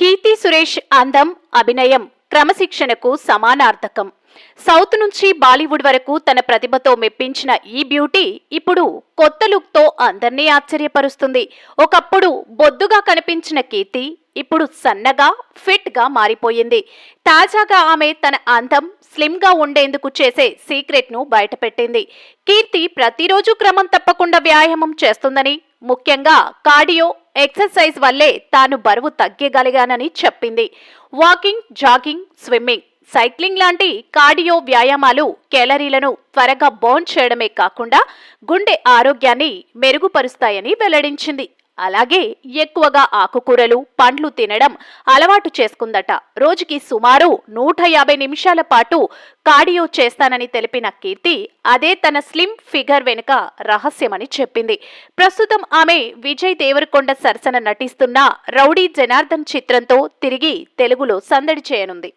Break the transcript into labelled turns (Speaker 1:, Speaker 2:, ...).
Speaker 1: కీర్తి సురేష్ అందం అభినయం క్రమశిక్షణకు సమానార్థకం. సౌత్ నుంచి బాలీవుడ్ వరకు తన ప్రతిభతో మెప్పించిన ఈ బ్యూటీ ఇప్పుడు కొత్త లుక్తో అందర్నీ ఆశ్చర్యపరుస్తుంది. ఒకప్పుడు బొద్దుగా కనిపించిన కీర్తి ఇప్పుడు సన్నగా ఫిట్గా మారిపోయింది. తాజాగా ఆమె తన అందం స్లిమ్గా ఉండేందుకు చేసే సీక్రెట్ను బయటపెట్టింది. కీర్తి ప్రతిరోజు క్రమం తప్పకుండా వ్యాయామం చేస్తుందని ముఖ్యంగా కార్డియో ఎక్సర్సైజ్ వల్లే తాను బరువు తగ్గగలిగానని చెప్పింది. వాకింగ్ జాగింగ్ స్విమ్మింగ్ సైక్లింగ్ లాంటి కార్డియో వ్యాయామాలు కేలరీలను త్వరగా బర్న్ చేయడమే కాకుండా గుండె ఆరోగ్యాన్ని మెరుగుపరుస్తాయని వెల్లడించింది. అలాగే ఎక్కువగా ఆకుకూరలు పండ్లు తినడం అలవాటు చేసుకుందట. రోజుకి సుమారు నూట యాభై నిమిషాల పాటు కార్డియో చేస్తానని తెలిపిన కీర్తి అదే తన స్లిమ్ ఫిగర్ వెనుక రహస్యమని చెప్పింది. ప్రస్తుతం ఆమె విజయ్ దేవరకొండ సరసన నటిస్తున్న రౌడీ జనార్దన్ చిత్రంతో తిరిగి తెలుగులో సందడి చేయనుంది.